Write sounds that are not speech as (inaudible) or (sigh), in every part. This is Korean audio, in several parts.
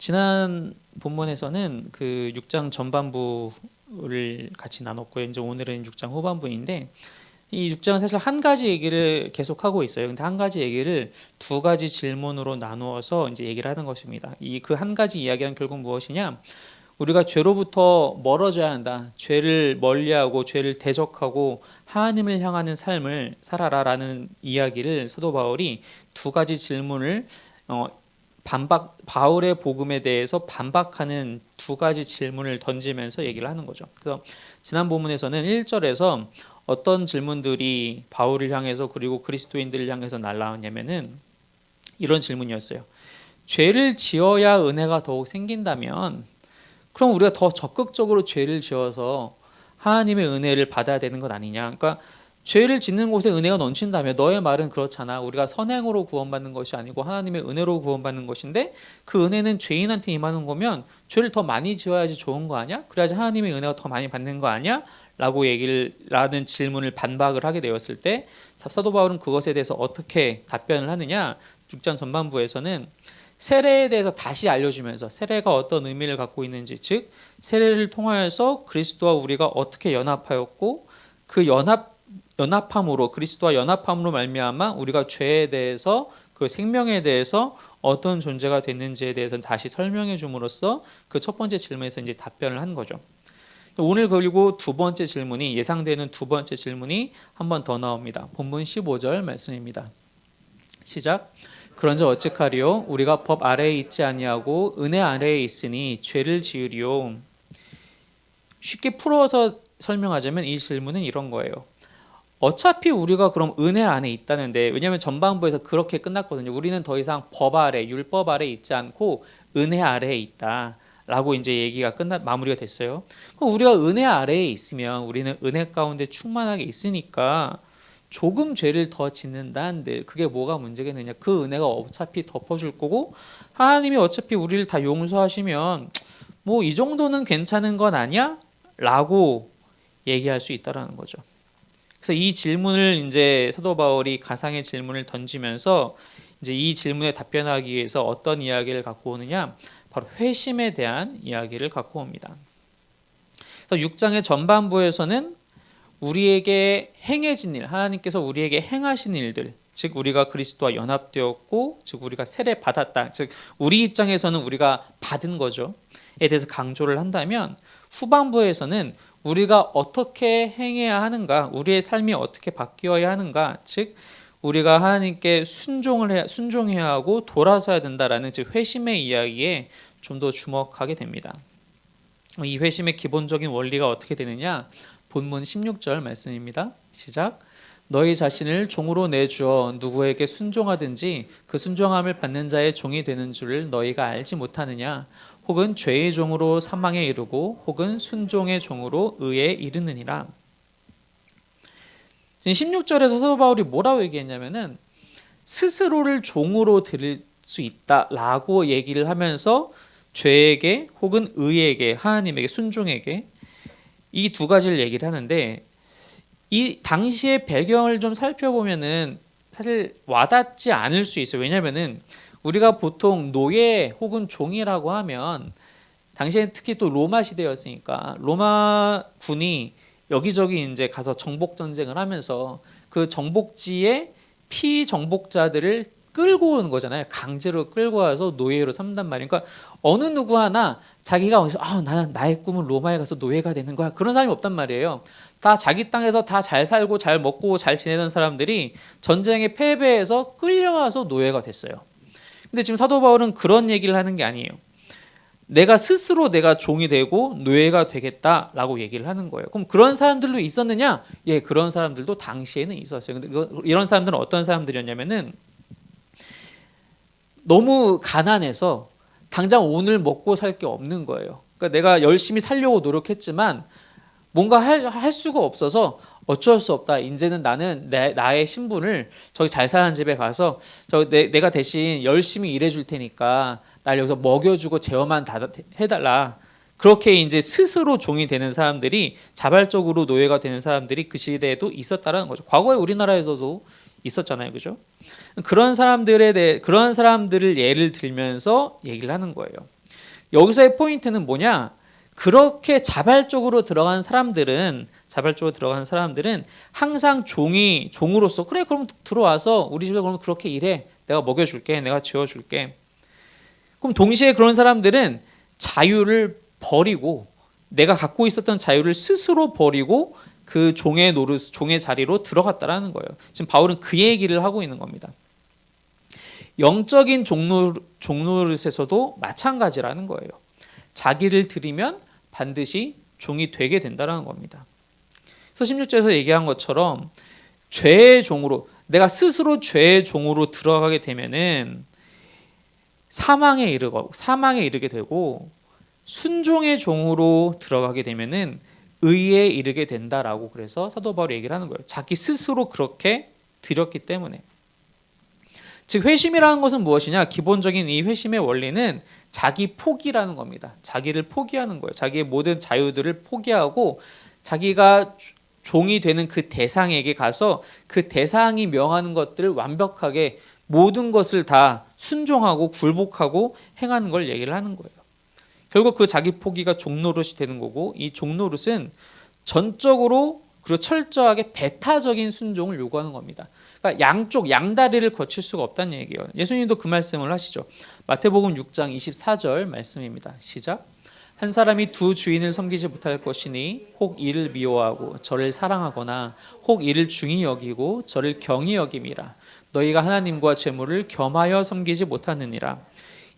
지난 본문에서는 그 6장 전반부를 같이 나눴고요. 이제 오늘은 6장 후반부인데 이 6장은 사실 한 가지 얘기를 계속하고 있어요. 근데 한 가지 얘기를 두 가지 질문으로 나누어서 이제 얘기를 하는 것입니다. 이 그 한 가지 이야기는 결국 무엇이냐? 우리가 죄로부터 멀어져야 한다. 죄를 멀리하고 죄를 대적하고 하나님을 향하는 삶을 살아라라는 이야기를 사도 바울이 두 가지 질문을 어, 반박 바울의 복음에 대해서 반박하는 두 가지 질문을 던지면서 얘기를 하는 거죠. 그래서 지난 본문에서는 1절에서 어떤 질문들이 바울을 향해서 그리고 그리스도인들을 향해서 날라왔냐면은 이런 질문이었어요. 죄를 지어야 은혜가 더욱 생긴다면 그럼 우리가 더 적극적으로 죄를 지어서 하나님의 은혜를 받아야 되는 것 아니냐? 그러니까 죄를 짓는 곳에 은혜가 넘친다면 너의 말은 그렇잖아. 우리가 선행으로 구원받는 것이 아니고 하나님의 은혜로 구원받는 것인데 그 은혜는 죄인한테 임하는 거면 죄를 더 많이 지어야지 좋은 거 아니야? 그래야지 하나님의 은혜가 더 많이 받는 거 아니야? 라고 얘기를 라는 질문을 반박을 하게 되었을 때 사도 바울은 그것에 대해서 어떻게 답변을 하느냐? 6장 전반부에서는 세례에 대해서 다시 알려주면서 세례가 어떤 의미를 갖고 있는지 즉 세례를 통하여서 그리스도와 우리가 어떻게 연합하였고 그 연합 연합함으로 그리스도와 연합함으로 말미암아 우리가 죄에 대해서 그 생명에 대해서 어떤 존재가 됐는지에 대해서 다시 설명해 줌으로써 그 첫 번째 질문에서 이제 답변을 한 거죠. 오늘 그리고 두 번째 질문이 예상되는 두 번째 질문이 한 번 더 나옵니다. 본문 15절 말씀입니다. 시작. 그런즉 어찌하리요 우리가 법 아래에 있지 아니하고 은혜 아래에 있으니 죄를 지으리요. 쉽게 풀어서 설명하자면 이 질문은 이런 거예요. 어차피 우리가 그럼 은혜 안에 있다는데 왜냐하면 전반부에서 그렇게 끝났거든요. 우리는 더 이상 법 아래, 율법 아래 있지 않고 은혜 아래에 있다. 라고 이제 얘기가 끝나 마무리가 됐어요. 그럼 우리가 은혜 아래에 있으면 우리는 은혜 가운데 충만하게 있으니까 조금 죄를 더 짓는다 한들 그게 뭐가 문제겠느냐? 그 은혜가 어차피 덮어줄 거고 하나님이 어차피 우리를 다 용서하시면 뭐 이 정도는 괜찮은 건 아니야? 라고 얘기할 수 있다라는 거죠. 그래서 이 질문을 이제 사도 바울이 가상의 질문을 던지면서 이제 이 질문에 답변하기 위해서 어떤 이야기를 갖고 오느냐? 바로 회심에 대한 이야기를 갖고 옵니다. 그래서 6장의 전반부에서는 우리에게 행해진 일, 하나님께서 우리에게 행하신 일들, 즉 우리가 그리스도와 연합되었고, 즉 우리가 세례 받았다, 즉 우리 입장에서는 우리가 받은 거죠.에 대해서 강조를 한다면 후반부에서는 우리가 어떻게 행해야 하는가, 우리의 삶이 어떻게 바뀌어야 하는가, 즉 우리가 하나님께 순종을 해야, 순종해야 하고 돌아서야 된다라는 즉 회심의 이야기에 좀 더 주목하게 됩니다. 이 회심의 기본적인 원리가 어떻게 되느냐? 본문 16절 말씀입니다. 시작. 너희 자신을 종으로 내주어 누구에게 순종하든지 그 순종함을 받는 자의 종이 되는 줄을 너희가 알지 못하느냐? 혹은 죄의 종으로 사망에 이르고 혹은 순종의 종으로 의에 이르느니라. 16절에서 사도 바울이 뭐라고 얘기했냐면은 스스로를 종으로 들을 수 있다라고 얘기를 하면서 죄에게 혹은 의에게 하나님에게 순종에게 이 두 가지를 얘기를 하는데 이 당시의 배경을 좀 살펴보면은 사실 와닿지 않을 수 있어요. 왜냐면은 우리가 보통 노예 혹은 종이라고 하면 당시에 특히 또 로마 시대였으니까 로마 군이 여기저기 이제 가서 정복 전쟁을 하면서 그 정복지에 피정복자들을 끌고 오는 거잖아요. 강제로 끌고 와서 노예로 삼단 말이에요. 그러니까 어느 누구 하나 자기가 어디서 아 나는 나의 꿈은 로마에 가서 노예가 되는 거야 그런 사람이 없단 말이에요. 다 자기 땅에서 다 잘 살고 잘 먹고 잘 지내던 사람들이 전쟁에 패배해서 끌려와서 노예가 됐어요. 근데 지금 사도 바울은 그런 얘기를 하는 게 아니에요. 내가 스스로 내가 종이 되고 노예가 되겠다라고 얘기를 하는 거예요. 그럼 그런 사람들도 있었느냐? 예, 그런 사람들도 당시에는 있었어요. 근데 이런 사람들은 어떤 사람들이었냐면은 너무 가난해서 당장 오늘 먹고 살 게 없는 거예요. 그러니까 내가 열심히 살려고 노력했지만 뭔가 할, 할 수가 없어서 어쩔 수 없다. 이제는 나는 내, 나의 신분을 저기 잘 사는 집에 가서 저 내, 내가 대신 열심히 일해줄 테니까 날 여기서 먹여주고 제어만 다 해달라. 그렇게 이제 스스로 종이 되는 사람들이 자발적으로 노예가 되는 사람들이 그 시대에도 있었다라는 거죠. 과거에 우리나라에서도 있었잖아요, 그죠? 그런 사람들에 대해 그런 사람들을 예를 들면서 얘기를 하는 거예요. 여기서의 포인트는 뭐냐? 그렇게 자발적으로 들어간 사람들은 자발적으로 들어간 사람들은 항상 종이 종으로서 그래 그럼 들어와서 우리 집에 그러면 그렇게 일해. 내가 먹여줄게. 내가 지어줄게. 그럼 동시에 그런 사람들은 자유를 버리고 내가 갖고 있었던 자유를 스스로 버리고 그 종의 노릇 종의 자리로 들어갔다라는 거예요. 지금 바울은 그 얘기를 하고 있는 겁니다. 영적인 종노, 종노릇에서도 마찬가지라는 거예요. 자기를 들이면 반드시 종이 되게 된다라는 겁니다. 그래서 16절에서 얘기한 것처럼 죄의 종으로 내가 스스로 죄의 종으로 들어가게 되면은 사망에 이르고 사망에 이르게 되고 순종의 종으로 들어가게 되면은 의에 이르게 된다라고 그래서 사도 바울이 얘기를 하는 거예요. 자기 스스로 그렇게 드렸기 때문에. 즉 회심이라는 것은 무엇이냐? 기본적인 이 회심의 원리는 자기 포기라는 겁니다. 자기를 포기하는 거예요. 자기의 모든 자유들을 포기하고 자기가 종이 되는 그 대상에게 가서 그 대상이 명하는 것들을 완벽하게 모든 것을 다 순종하고 굴복하고 행하는 걸 얘기를 하는 거예요. 결국 그 자기 포기가 종노릇이 되는 거고 이 종노릇은 전적으로 그리고 철저하게 배타적인 순종을 요구하는 겁니다. 그러니까 양쪽 양다리를 거칠 수가 없다는 얘기예요. 예수님도 그 말씀을 하시죠. 마태복음 6장 24절 말씀입니다. 시작. 한 사람이 두 주인을 섬기지 못할 것이니 혹 이를 미워하고 저를 사랑하거나 혹 이를 중히 여기고 저를 경히 여김이라. 너희가 하나님과 재물을 겸하여 섬기지 못하느니라.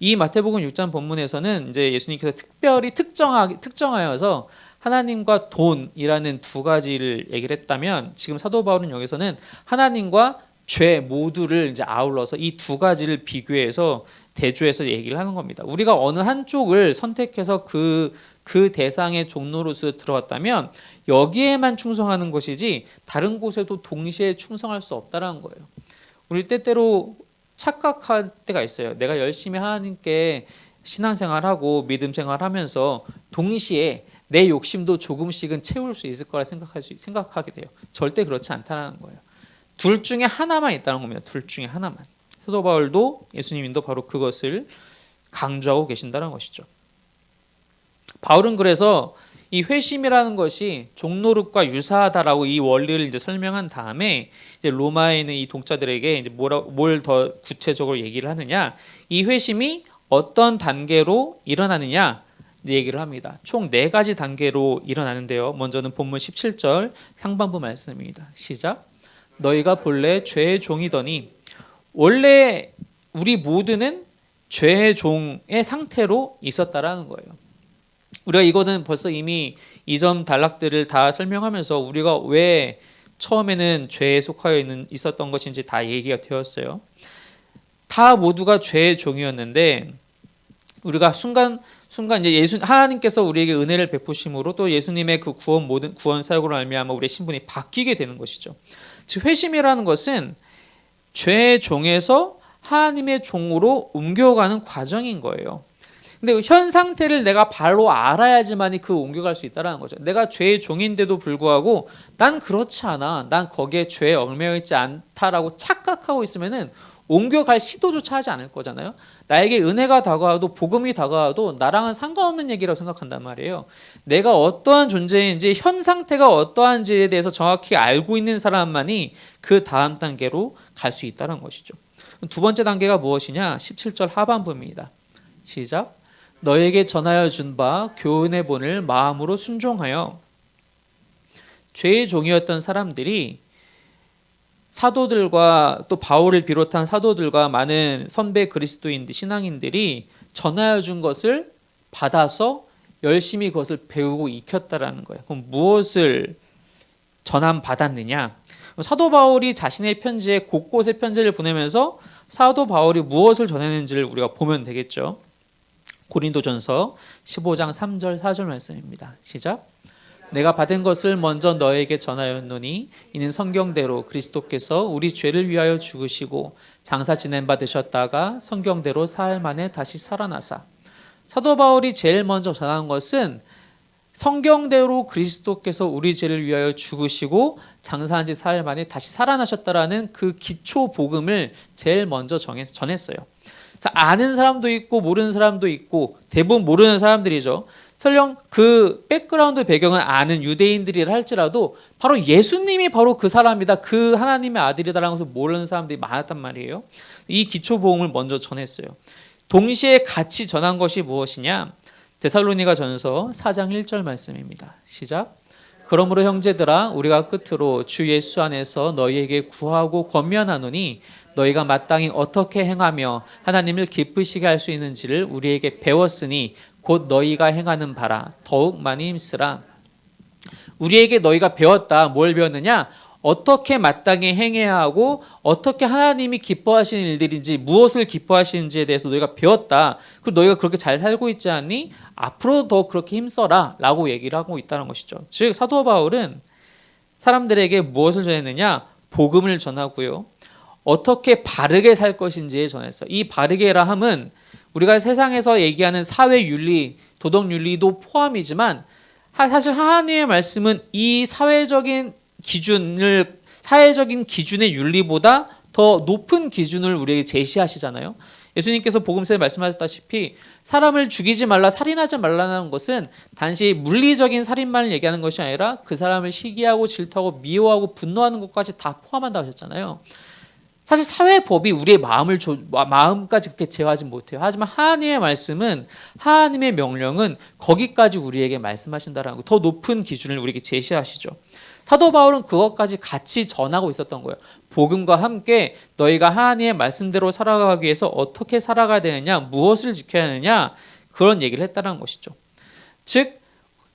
이 마태복음 6장 본문에서는 이제 예수님께서 특별히 특정하, 특정하여서 하나님과 돈이라는 두 가지를 얘기를 했다면 지금 사도 바울은 여기서는 하나님과 죄 모두를 이제 아울러서 이 두 가지를 비교해서 대조해서 얘기를 하는 겁니다. 우리가 어느 한쪽을 선택해서 그, 그 대상의 종로로서 들어갔다면 여기에만 충성하는 것이지 다른 곳에도 동시에 충성할 수 없다라는 거예요. 우리 때때로 착각할 때가 있어요. 내가 열심히 하나님께 신앙생활하고 믿음 생활하면서 동시에 내 욕심도 조금씩은 채울 수 있을 거라 생각할 수 생각하게 돼요. 절대 그렇지 않다는 거예요. 둘 중에 하나만 있다는 겁니다. 둘 중에 하나만. 사도 바울도 예수님도 바로 그것을 강조하고 계신다는 것이죠. 바울은 그래서 이 회심이라는 것이 종노릇과 유사하다라고 이 원리를 이제 설명한 다음에 이제 로마에 있는 이 동자들에게 이제 뭐라 뭘 더 구체적으로 얘기를 하느냐 이 회심이 어떤 단계로 일어나느냐 얘기를 합니다. 총 네 가지 단계로 일어나는데요. 먼저는 본문 17절 상반부 말씀입니다. 시작. 너희가 본래 죄의 종이더니 원래 우리 모두는 죄의 종의 상태로 있었다라는 거예요. 우리가 이거는 벌써 이미 이전 단락들을 다 설명하면서 우리가 왜 처음에는 죄에 속하여 있는 있었던 것인지 다 얘기가 되었어요. 다 모두가 죄의 종이었는데 우리가 순간 순간 이제 예수 하나님께서 우리에게 은혜를 베푸심으로 또 예수님의 그 구원 모든 구원 사역으로 알미암아 우리의 신분이 바뀌게 되는 것이죠. 즉 회심이라는 것은 죄의 종에서 하나님의 종으로 옮겨가는 과정인 거예요. 근데 현 상태를 내가 바로 알아야지만이 그 옮겨갈 수 있다라는 거죠. 내가 죄의 종인데도 불구하고 난 그렇지 않아. 난 거기에 죄에 얽매여 있지 않다라고 착각하고 있으면은 옮겨갈 시도조차 하지 않을 거잖아요. 나에게 은혜가 다가와도 복음이 다가와도 나랑은 상관없는 얘기라고 생각한단 말이에요. 내가 어떠한 존재인지 현 상태가 어떠한지에 대해서 정확히 알고 있는 사람만이 그 다음 단계로 갈 수 있다는 것이죠. 두 번째 단계가 무엇이냐? 17절 하반부입니다. 시작. 너에게 전하여 준 바 교훈의 본을 마음으로 순종하여 죄의 종이었던 사람들이 사도들과 또 바울을 비롯한 사도들과 많은 선배 그리스도인들 신앙인들이 전하여 준 것을 받아서 열심히 그것을 배우고 익혔다라는 거예요. 그럼 무엇을 전함 받았느냐? 사도 바울이 자신의 편지에 곳곳에 편지를 보내면서 사도 바울이 무엇을 전했는지를 우리가 보면 되겠죠. 고린도전서 15장 3절 4절 말씀입니다. 시작. 내가 받은 것을 먼저 너에게 전하였노니 이는 성경대로 그리스도께서 우리 죄를 위하여 죽으시고 장사 지낸 바 되셨다가 성경대로 사흘 만에 다시 살아나사 사도 바울이 제일 먼저 전한 것은 성경대로 그리스도께서 우리 죄를 위하여 죽으시고 장사한 지 사흘 만에 다시 살아나셨다라는 그 기초 복음을 제일 먼저 전했어요. 자, 아는 사람도 있고 모르는 사람도 있고 대부분 모르는 사람들이죠. 설령 그 백그라운드 배경은 아는 유대인들이라 할지라도 바로 예수님이 바로 그 사람이다. 그 하나님의 아들이다라는 것을 모르는 사람들이 많았단 말이에요. 이 기초 복음을 먼저 전했어요. 동시에 같이 전한 것이 무엇이냐? 데살로니가 전서 4장 1절 말씀입니다. 시작. 그러므로 형제들아 우리가 끝으로 주 예수 안에서 너희에게 구하고 권면하노니 너희가 마땅히 어떻게 행하며 하나님을 기쁘시게 할 수 있는지를 우리에게 배웠으니 곧 너희가 행하는 바라 더욱 많이 힘쓰라. 우리에게 너희가 배웠다. 뭘 배웠느냐? 어떻게 마땅히 행해야 하고 어떻게 하나님이 기뻐하시는 일들인지 무엇을 기뻐하시는지에 대해서 너희가 배웠다. 그 너희가 그렇게 잘 살고 있지 않니? 앞으로 더 그렇게 힘써라라고 얘기를 하고 있다는 것이죠. 즉 사도 바울은 사람들에게 무엇을 전했느냐? 복음을 전하고요. 어떻게 바르게 살 것인지에 전했어. 이 바르게라 함은 우리가 세상에서 얘기하는 사회 윤리, 도덕 윤리도 포함이지만 사실 하나님의 말씀은 이 사회적인 기준을 사회적인 기준의 윤리보다 더 높은 기준을 우리에게 제시하시잖아요. 예수님께서 복음서에 말씀하셨다시피 사람을 죽이지 말라 살인하지 말라는 것은 단지 물리적인 살인만을 얘기하는 것이 아니라 그 사람을 시기하고 질투하고 미워하고 분노하는 것까지 다 포함한다고 하셨잖아요. 사실 사회 법이 우리의 마음을 조, 마음까지 그렇게 제어하지 못해요. 하지만 하나님의 말씀은 하나님의 명령은 거기까지 우리에게 말씀하신다라는 거, 더 높은 기준을 우리에게 제시하시죠. 사도 바울은 그것까지 같이 전하고 있었던 거예요. 복음과 함께 너희가 하나님의 말씀대로 살아가기 위해서 어떻게 살아가야 되느냐, 무엇을 지켜야 하느냐 그런 얘기를 했다는 것이죠. 즉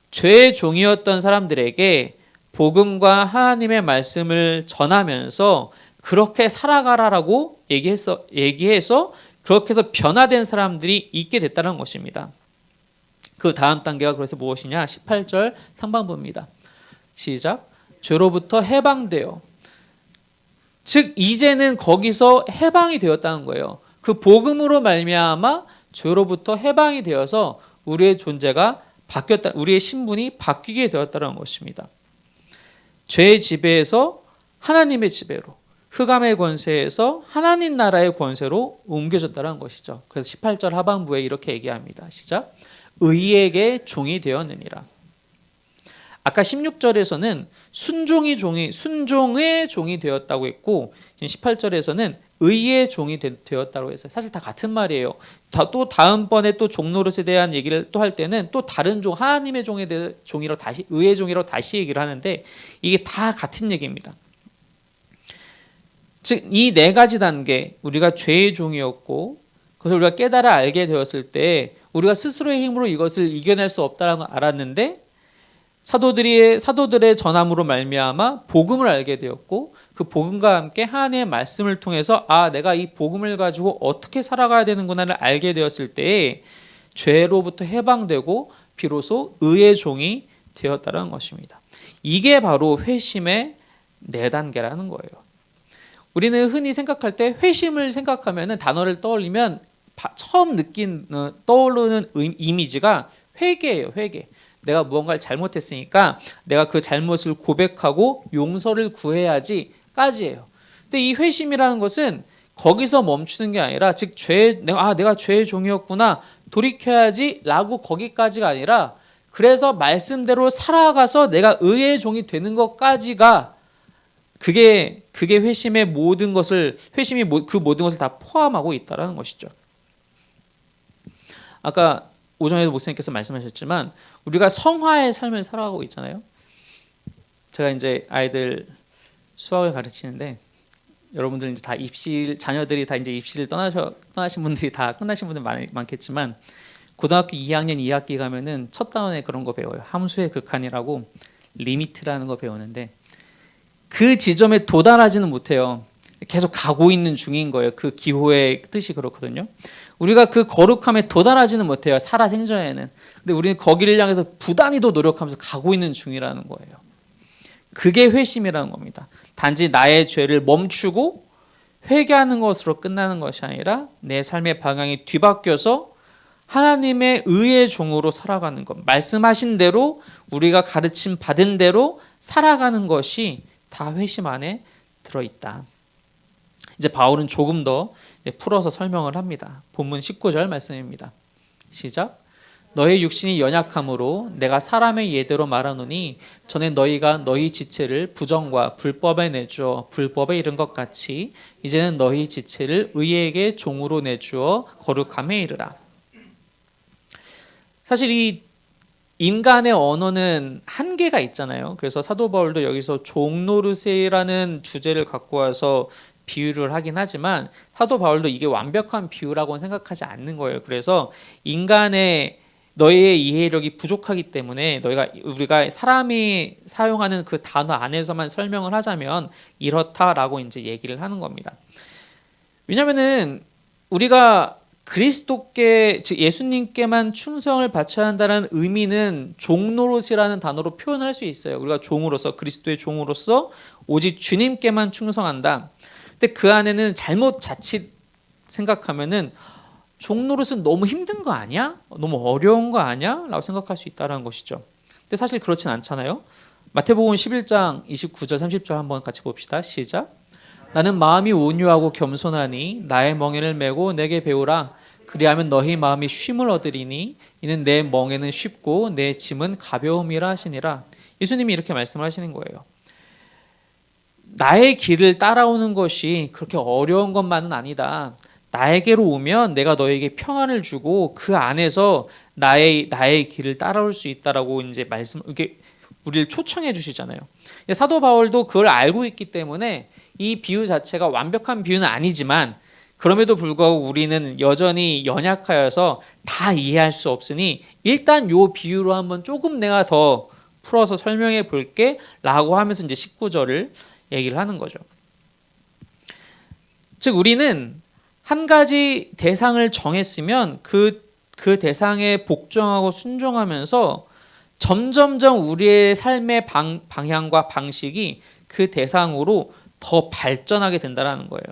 죄의 종이었던 사람들에게 복음과 하나님의 말씀을 전하면서 그렇게 살아가라라고 얘기해서 얘기해서 그렇게 해서 변화된 사람들이 있게 됐다는 것입니다. 그 다음 단계가 그래서 무엇이냐? 18절 상반부입니다. 시작. 죄로부터 해방되어 즉 이제는 거기서 해방이 되었다는 거예요. 그 복음으로 말미암아 죄로부터 해방이 되어서 우리의 존재가 바뀌었다. 우리의 신분이 바뀌게 되었다는 것입니다. 죄의 지배에서 하나님의 지배로 흑암의 권세에서 하나님 나라의 권세로 옮겨졌다는 것이죠. 그래서 18절 하반부에 이렇게 얘기합니다. 시작. 의에게 종이 되었느니라. 아까 16절에서는 순종이 종이 순종의 종이 되었다고 했고 18절에서는 의의 종이 되, 었다고 해서 사실 다 같은 말이에요. 다, 또 다음번에 또 종노릇에 대한 얘기를 또 할 때는 또 다른 종 하나님의 종에 대해 종이라고 다시 의의 종이라고 다시 얘기를 하는데 이게 다 같은 얘기입니다. 즉 이 네 가지 단계 우리가 죄의 종이었고 그것을 우리가 깨달아 알게 되었을 때 우리가 스스로의 힘으로 이것을 이겨낼 수 없다는 걸 알았는데 사도들이 사도들의 전함으로 말미암아 복음을 알게 되었고 그 복음과 함께 하나님의 말씀을 통해서 아 내가 이 복음을 가지고 어떻게 살아가야 되는구나를 알게 되었을 때 죄로부터 해방되고 비로소 의의 종이 되었다는 것입니다. 이게 바로 회심의 네 단계라는 거예요. 우리는 흔히 생각할 때 회심을 생각하면 단어를 떠올리면 처음 느낀 어, 떠오르는 이미지가 회개예요. 회개. 내가 무언가를 잘못했으니까 내가 그 잘못을 고백하고 용서를 구해야지까지예요. 근데 이 회심이라는 것은 거기서 멈추는 게 아니라 즉 죄 내가 아 내가 죄의 종이었구나 돌이켜야지라고 거기까지가 아니라 그래서 말씀대로 살아가서 내가 의의 종이 되는 것까지가 그게 그게 회심의 모든 것을 회심이 그 모든 것을 다 포함하고 있다라는 것이죠. 아까 오전에도 목사님께서 말씀하셨지만 우리가 성화의 삶을 살아가고 있잖아요. 제가 이제 아이들 수학을 가르치는데 여러분들 이제 다 입시 자녀들이 다 이제 입시를 떠나셔 떠나신 분들이 다 끝나신 분들 많, 많겠지만 고등학교 2학년 2학기 가면은 첫 단원에 그런 거 배워요. 함수의 극한이라고 리미트라는 거 배우는데 그 지점에 도달하지는 못해요. 계속 가고 있는 중인 거예요. 그 기호의 뜻이 그렇거든요. 우리가 그 거룩함에 도달하지는 못해요. 살아 생전에는. 근데 우리는 거기를 향해서 부단히도 노력하면서 가고 있는 중이라는 거예요. 그게 회심이라는 겁니다. 단지 나의 죄를 멈추고 회개하는 것으로 끝나는 것이 아니라 내 삶의 방향이 뒤바뀌어서 하나님의 의의 종으로 살아가는 것. 말씀하신 대로 우리가 가르침 받은 대로 살아가는 것이 다 회심 안에 들어 있다. 이제 바울은 조금 더 풀어서 설명을 합니다. 본문 19절 말씀입니다. 시작. 너희 육신이 연약함으로 내가 사람의 예대로 말하노니 전에 너희가 너희 지체를 부정과 불법에 내주어 불법에 이른 것 같이 이제는 너희 지체를 의에게 종으로 내주어 거룩함에 이르라. 사실 이 인간의 언어는 한계가 있잖아요. 그래서 사도 바울도 여기서 종노릇이라는 주제를 갖고 와서 비유를 하긴 하지만 사도 바울도 이게 완벽한 비유라고는 생각하지 않는 거예요. 그래서 인간의 너희의 이해력이 부족하기 때문에 너희가 우리가 사람이 사용하는 그 단어 안에서만 설명을 하자면 이렇다라고 이제 얘기를 하는 겁니다. 왜냐면은 우리가 그리스도께 즉 예수님께만 충성을 바쳐야 한다는 의미는 종노릇이라는 단어로 표현할 수 있어요. 우리가 종으로서 그리스도의 종으로서 오직 주님께만 충성한다. 근데 그 안에는 잘못 자칫 생각하면은 종노릇은 너무 힘든 거 아니야? 너무 어려운 거 아니야? 라고 생각할 수 있다는 것이죠. 근데 사실 그렇진 않잖아요. 마태복음 11장 29절 30절 한번 같이 봅시다. 시작. 나는 마음이 온유하고 겸손하니 나의 멍에를 메고 내게 배우라. 그리하면 너희 마음이 쉼을 얻으리니 이는 내 멍에는 쉽고 내 짐은 가벼움이라 하시니라. 예수님이 이렇게 말씀을 하시는 거예요. 나의 길을 따라오는 것이 그렇게 어려운 것만은 아니다. 나에게로 오면 내가 너에게 평안을 주고 그 안에서 나의 나의 길을 따라올 수 있다라고 이제 말씀 이게 우리를 초청해 주시잖아요. 사도 바울도 그걸 알고 있기 때문에 이 비유 자체가 완벽한 비유는 아니지만 그럼에도 불구하고 우리는 여전히 연약하여서 다 이해할 수 없으니 일단 요 비유로 한번 조금 내가 더 풀어서 설명해 볼게 라고 하면서 이제 19절을 얘기를 하는 거죠. 즉 우리는 한 가지 대상을 정했으면 그, 그 대상에 복종하고 순종하면서 점점점 우리의 삶의 방, 방향과 방식이 그 대상으로 더 발전하게 된다라는 거예요.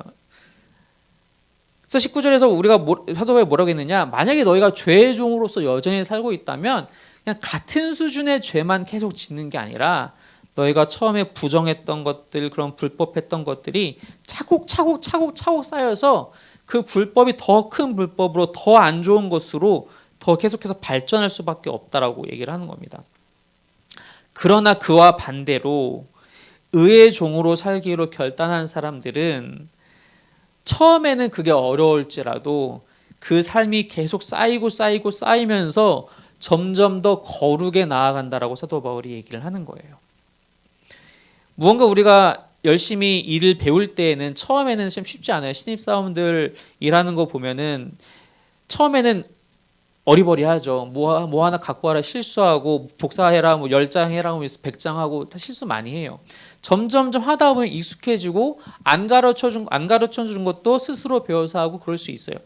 그래서 19절에서 우리가 뭐, 사도바에 뭐라고 했느냐? 만약에 너희가 죄의 종으로서 여전히 살고 있다면 그냥 같은 수준의 죄만 계속 짓는 게 아니라 너희가 처음에 부정했던 것들 그런 불법했던 것들이 차곡차곡 차곡차곡 쌓여서 그 불법이 더 큰 불법으로 더 안 좋은 것으로 더 계속해서 발전할 수밖에 없다라고 얘기를 하는 겁니다. 그러나 그와 반대로 의의 종으로 살기로 결단한 사람들은 처음에는 그게 어려울지라도 그 삶이 계속 쌓이고 쌓이고 쌓이면서 점점 더 거룩에 나아간다라고 사도 바울이 얘기를 하는 거예요. 무언가 우리가 열심히 일을 배울 때에는 처음에는 좀 쉽지 않아요. 신입 사원들 일하는 거 보면은 처음에는 어리버리하죠. 뭐, 뭐 하나 갖고 와라 실수하고 복사해라 뭐 열 장 해라 하면서 백장 하고 다 실수 많이 해요. 점점점 하다 보면 익숙해지고 안 가르쳐 준안 가르쳐 준 것도 스스로 배워서 하고 그럴 수 있어요.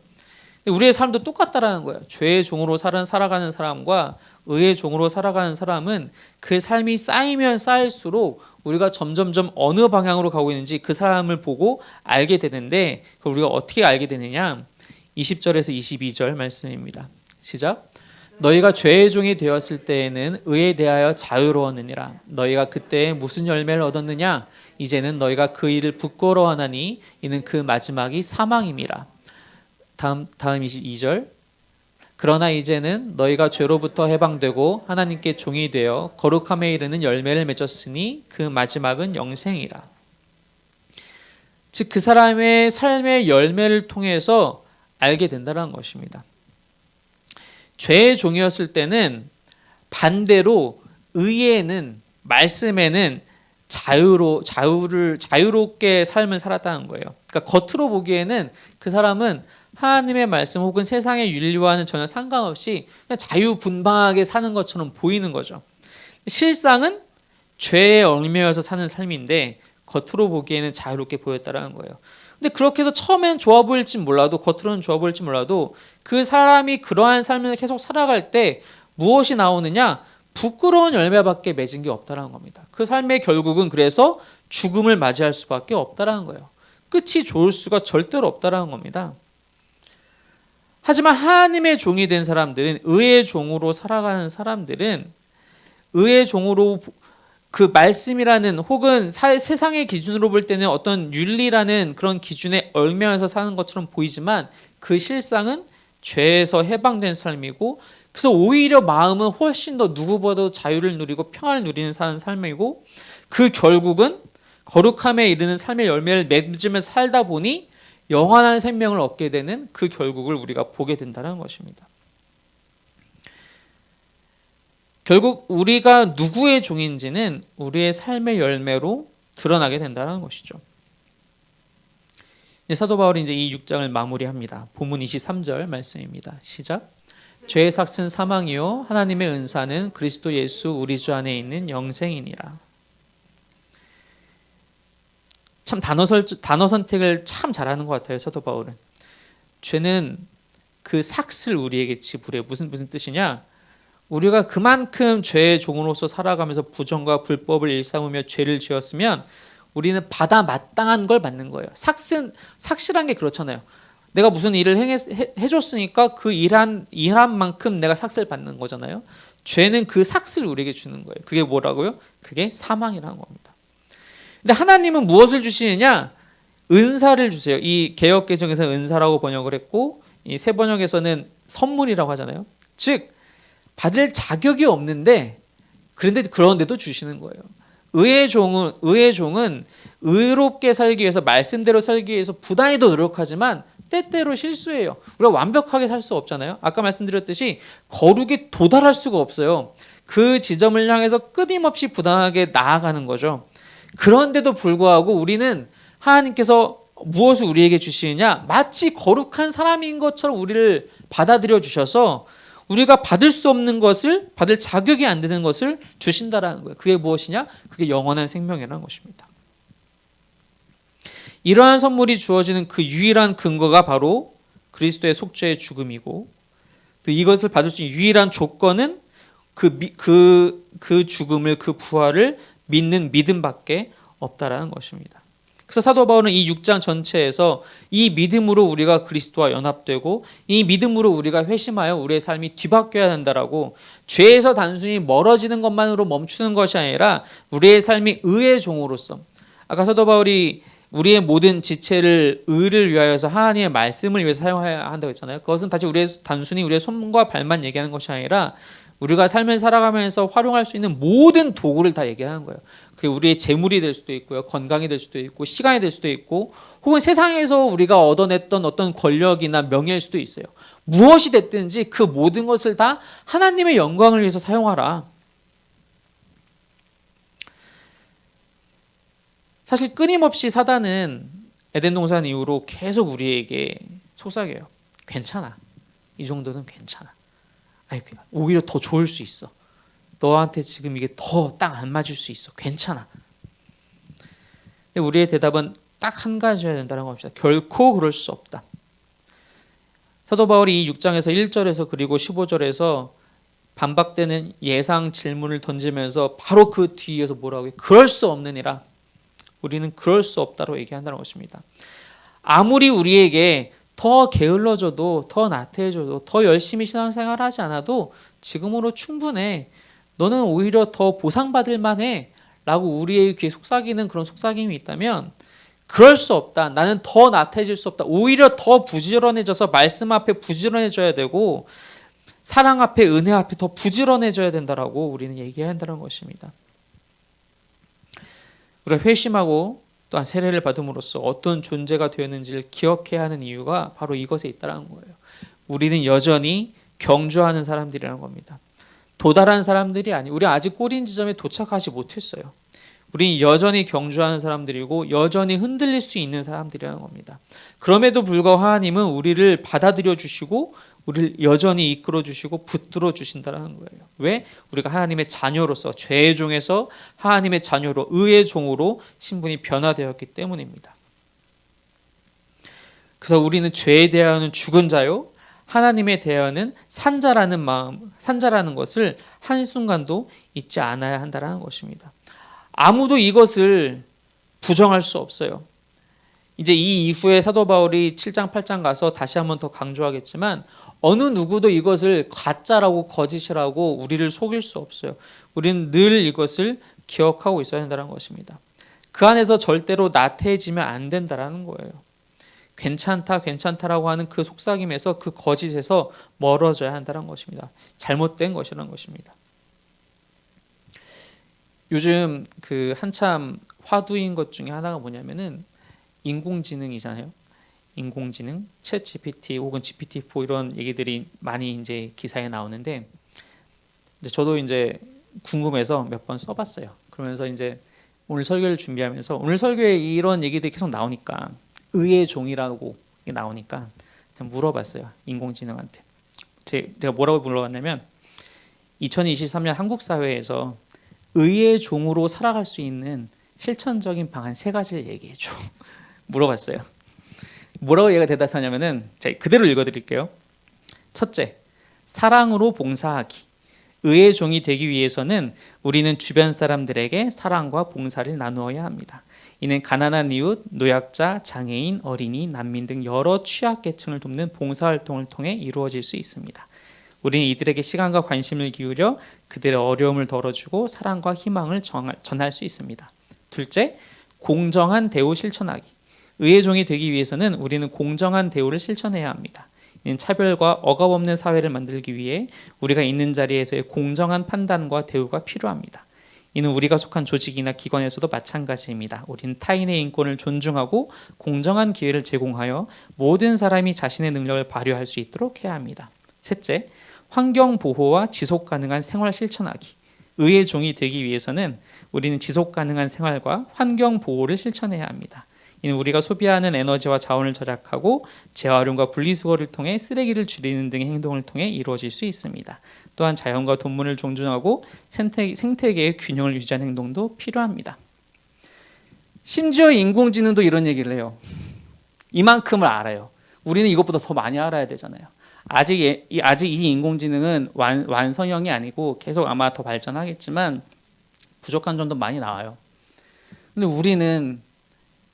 우리의 삶도 똑같다라는 거예요. 죄의 종으로 살아 살아가는 사람과 의의 종으로 살아가는 사람은 그 삶이 쌓이면 쌓일수록 우리가 점점점 어느 방향으로 가고 있는지 그 사람을 보고 알게 되는데 그 우리가 어떻게 알게 되느냐? 20절에서 22절 말씀입니다. 시작. 너희가 죄의 종이 되었을 때에는 의에 대하여 자유로웠느니라. 너희가 그때 무슨 열매를 얻었느냐? 이제는 너희가 그 일을 부끄러워하나니 이는 그 마지막이 사망임이라. 다음 다음 22절. 그러나 이제는 너희가 죄로부터 해방되고 하나님께 종이 되어 거룩함에 이르는 열매를 맺었으니 그 마지막은 영생이라. 즉 그 사람의 삶의 열매를 통해서 알게 된다는 것입니다. 죄의 종이었을 때는 반대로 의에는 말씀에는 자유로 자유를 자유롭게 삶을 살았다는 거예요. 그러니까 겉으로 보기에는 그 사람은 하나님의 말씀 혹은 세상의 윤리와는 전혀 상관없이 그냥 자유분방하게 사는 것처럼 보이는 거죠. 실상은 죄에 얽매여서 사는 삶인데 겉으로 보기에는 자유롭게 보였다라는 거예요. 근데 그렇게 해서 처음엔 좋아 보일지 몰라도 겉으로는 좋아 보일지 몰라도 그 사람이 그러한 삶을 계속 살아갈 때 무엇이 나오느냐? 부끄러운 열매밖에 맺은 게 없다라는 겁니다. 그 삶의 결국은 그래서 죽음을 맞이할 수밖에 없다라는 거예요. 끝이 좋을 수가 절대로 없다라는 겁니다. 하지만 하나님의 종이 된 사람들은 의의 종으로 살아가는 사람들은 의의 종으로 그 말씀이라는 혹은 사- 세상의 기준으로 볼 때는 어떤 윤리라는 그런 기준에 얽매여서 사는 것처럼 보이지만 그 실상은 죄에서 해방된 삶이고 그래서 오히려 마음은 훨씬 더 누구보다도 자유를 누리고 평안을 누리는 사는 삶이고 그 결국은 거룩함에 이르는 삶의 열매를 맺으며 살다 보니 영원한 생명을 얻게 되는 그 결국을 우리가 보게 된다는 것입니다. 결국 우리가 누구의 종인지는 우리의 삶의 열매로 드러나게 된다는 것이죠. 사도 바울이 이제 이 6장을 마무리합니다. 본문 23절 말씀입니다. 시작. 죄의 삭은 사망이요 하나님의 은사는 그리스도 예수 우리 주 안에 있는 영생이니라. 참 단어 설 단어 선택을 참 잘하는 것 같아요 사도 바울은. 죄는 그 삭을 우리에게 지불해 무슨 무슨 뜻이냐? 우리가 그만큼 죄의 종으로서 살아가면서 부정과 불법을 일삼으며 죄를 지었으면 우리는 받아 마땅한 걸 받는 거예요. 삭은 삭실한 게 그렇잖아요. 내가 무슨 일을 해, 해줬으니까 그 일한 일한 만큼 내가 삭을 받는 거잖아요. 죄는 그 삭을 우리에게 주는 거예요. 그게 뭐라고요? 그게 사망이라는 겁니다. 근데 하나님은 무엇을 주시느냐? 은사를 주세요. 이 개혁 개정에서 은사라고 번역을 했고 이 새 번역에서는 선물이라고 하잖아요. 즉 받을 자격이 없는데 그런데 그런데도 주시는 거예요. 의의 종은 의의 종은 의롭게 살기 위해서 말씀대로 살기 위해서 부단히도 노력하지만 때때로 실수해요. 우리가 완벽하게 살 수 없잖아요. 아까 말씀드렸듯이 거룩에 도달할 수가 없어요. 그 지점을 향해서 끊임없이 부단하게 나아가는 거죠. 그런데도 불구하고 우리는 하나님께서 무엇을 우리에게 주시느냐? 마치 거룩한 사람인 것처럼 우리를 받아들여 주셔서 우리가 받을 수 없는 것을 받을 자격이 안 되는 것을 주신다라는 거예요. 그게 무엇이냐? 그게 영원한 생명이라는 것입니다. 이러한 선물이 주어지는 그 유일한 근거가 바로 그리스도의 속죄의 죽음이고 또 이것을 받을 수 있는 유일한 조건은 그, 그, 그 죽음을 그 부활을 믿는 믿음밖에 없다라는 것입니다. 그래서 사도 바울은 이 6장 전체에서 이 믿음으로 우리가 그리스도와 연합되고 이 믿음으로 우리가 회심하여 우리의 삶이 뒤바뀌어야 한다라고 죄에서 단순히 멀어지는 것만으로 멈추는 것이 아니라 우리의 삶이 의의 종으로서 아까 사도 바울이 우리의 모든 지체를 의를 위하여서 하나님의 말씀을 위해서 사용해야 한다고 했잖아요. 그것은 다시 우리의 단순히 우리의 손과 발만 얘기하는 것이 아니라 우리가 삶을 살아가면서 활용할 수 있는 모든 도구를 다 얘기하는 거예요. 그게 우리의 재물이 될 수도 있고요. 건강이 될 수도 있고 시간이 될 수도 있고 혹은 세상에서 우리가 얻어냈던 어떤 권력이나 명예일 수도 있어요. 무엇이 됐든지 그 모든 것을 다 하나님의 영광을 위해서 사용하라. 사실 끊임없이 사단은 에덴 동산 이후로 계속 우리에게 속삭여요. 괜찮아. 이 정도는 괜찮아. 아니 오히려 더 좋을 수 있어. 너한테 지금 이게 더 딱 안 맞을 수 있어. 괜찮아. 근데 우리의 대답은 딱 한 가지여야 된다는 겁니다. 결코 그럴 수 없다. 사도 바울이 이 6장에서 1절에서 그리고 15절에서 반박되는 예상 질문을 던지면서 바로 그 뒤에서 뭐라고 해? 그럴 수 없느니라. 우리는 그럴 수 없다고 얘기한다는 것입니다. 아무리 우리에게 더 게을러져도 더 나태해져도 더 열심히 신앙생활 하지 않아도 지금으로 충분해. 너는 오히려 더 보상받을 만해. 라고 우리의 귀에 속삭이는 그런 속삭임이 있다면 그럴 수 없다. 나는 더 나태해질 수 없다. 오히려 더 부지런해져서 말씀 앞에 부지런해져야 되고 사랑 앞에 은혜 앞에 더 부지런해져야 된다라고 우리는 얘기해야 한다는 것입니다. 우리가 회심하고 또한 세례를 받음으로써 어떤 존재가 되었는지를 기억해야 하는 이유가 바로 이것에 있다는 거예요. 우리는 여전히 경주하는 사람들이라는 겁니다. 도달한 사람들이 아니, 우리 아직 꼬린 지점에 도착하지 못했어요. 우리는 여전히 경주하는 사람들이고 여전히 흔들릴 수 있는 사람들이라는 겁니다. 그럼에도 불구하고 하나님은 우리를 받아들여 주시고 우리를 여전히 이끌어 주시고 붙들어 주신다는 거예요. 왜? 우리가 하나님의 자녀로서 죄의 종에서 하나님의 자녀로 의의 종으로 신분이 변화되었기 때문입니다. 그래서 우리는 죄에 대하여는 죽은 자요 하나님에 대하여는 산자라는 마음, 산자라는 것을 한 순간도 잊지 않아야 한다는 것입니다. 아무도 이것을 부정할 수 없어요. 이제 이 이후에 사도 바울이 7장 8장 가서 다시 한번 더 강조하겠지만 어느 누구도 이것을 가짜라고 거짓이라고 우리를 속일 수 없어요. 우리는 늘 이것을 기억하고 있어야 된다는 것입니다. 그 안에서 절대로 나태해지면 안 된다라는 거예요. 괜찮다, 괜찮다라고 하는 그 속삭임에서 그 거짓에서 멀어져야 한다는 것입니다. 잘못된 것이라는 것입니다. 요즘 그 한참 화두인 것 중에 하나가 뭐냐면은 인공지능이잖아요. 인공지능, 챗 GPT 혹은 GPT-4 이런 얘기들이 많이 이제 기사에 나오는데 이제 저도 이제 궁금해서 몇 번 써봤어요. 그러면서 이제 오늘 설교를 준비하면서 오늘 설교에 이런 얘기들이 계속 나오니까 의의 종이라고 나오니까 물어봤어요. 인공지능한테. 제, 제가 뭐라고 물어봤냐면 2023년 한국 사회에서 의의 종으로 살아갈 수 있는 실천적인 방안 세 가지를 얘기해 줘. (laughs) 물어봤어요. 뭐라고 얘가 대답하냐면은 자 그대로 읽어 드릴게요. 첫째, 사랑으로 봉사하기. 의의 종이 되기 위해서는 우리는 주변 사람들에게 사랑과 봉사를 나누어야 합니다. 이는 가난한 이웃, 노약자, 장애인, 어린이, 난민 등 여러 취약계층을 돕는 봉사활동을 통해 이루어질 수 있습니다. 우리는 이들에게 시간과 관심을 기울여 그들의 어려움을 덜어주고 사랑과 희망을 전할 수 있습니다. 둘째, 공정한 대우 실천하기. 의의 종이 되기 위해서는 우리는 공정한 대우를 실천해야 합니다. 이는 차별과 억압 없는 사회를 만들기 위해 우리가 있는 자리에서의 공정한 판단과 대우가 필요합니다. 이는 우리가 속한 조직이나 기관에서도 마찬가지입니다. 우리는 타인의 인권을 존중하고 공정한 기회를 제공하여 모든 사람이 자신의 능력을 발휘할 수 있도록 해야 합니다. 셋째, 환경 보호와 지속 가능한 생활 실천하기. 의의 종이 되기 위해서는 우리는 지속 가능한 생활과 환경 보호를 실천해야 합니다. 이는 우리가 소비하는 에너지와 자원을 절약하고 재활용과 분리수거를 통해 쓰레기를 줄이는 등의 행동을 통해 이루어질 수 있습니다. 또한 자연과 동물을 존중하고 생태, 생태계의 균형을 유지하는 행동도 필요합니다. 심지어 인공지능도 이런 얘기를 해요. 이만큼을 알아요. 우리는 이것보다 더 많이 알아야 되잖아요. 아직 예, 아직 이 인공지능은 완, 완성형이 아니고 계속 아마 더 발전하겠지만 부족한 점도 많이 나와요. 근데 우리는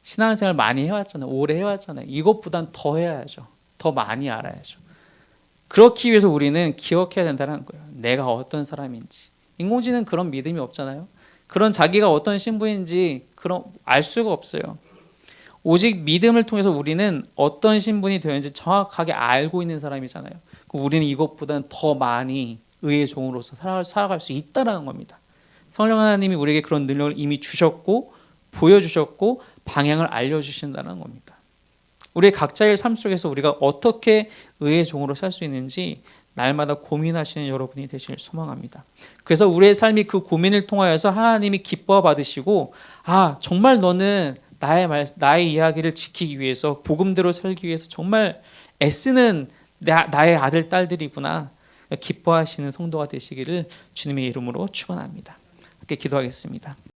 신앙생활 많이 해왔잖아요. 오래 해왔잖아요. 이것보단 더 해야죠. 더 많이 알아야죠. 그렇기 위해서 우리는 기억해야 된다는 거예요. 내가 어떤 사람인지. 인공지능 그런 믿음이 없잖아요. 그런 자기가 어떤 신분인지 그런 알 수가 없어요. 오직 믿음을 통해서 우리는 어떤 신분이 되는지 정확하게 알고 있는 사람이잖아요. 우리는 이것보다는 더 많이 의의 종으로서 살아갈 수 있다라는 겁니다. 성령 하나님이 우리에게 그런 능력을 이미 주셨고 보여주셨고 방향을 알려주신다는 겁니다. 우리 각자의 삶 속에서 우리가 어떻게 의의 종으로 살 수 있는지 날마다 고민하시는 여러분이 되시길 소망합니다. 그래서 우리의 삶이 그 고민을 통하여서 하나님이 기뻐 받으시고 아 정말 너는 나의 말 나의 이야기를 지키기 위해서 복음대로 살기 위해서 정말 애쓰는 나, 나의 아들 딸들이구나 기뻐하시는 성도가 되시기를 주님의 이름으로 축원합니다. 함께 기도하겠습니다.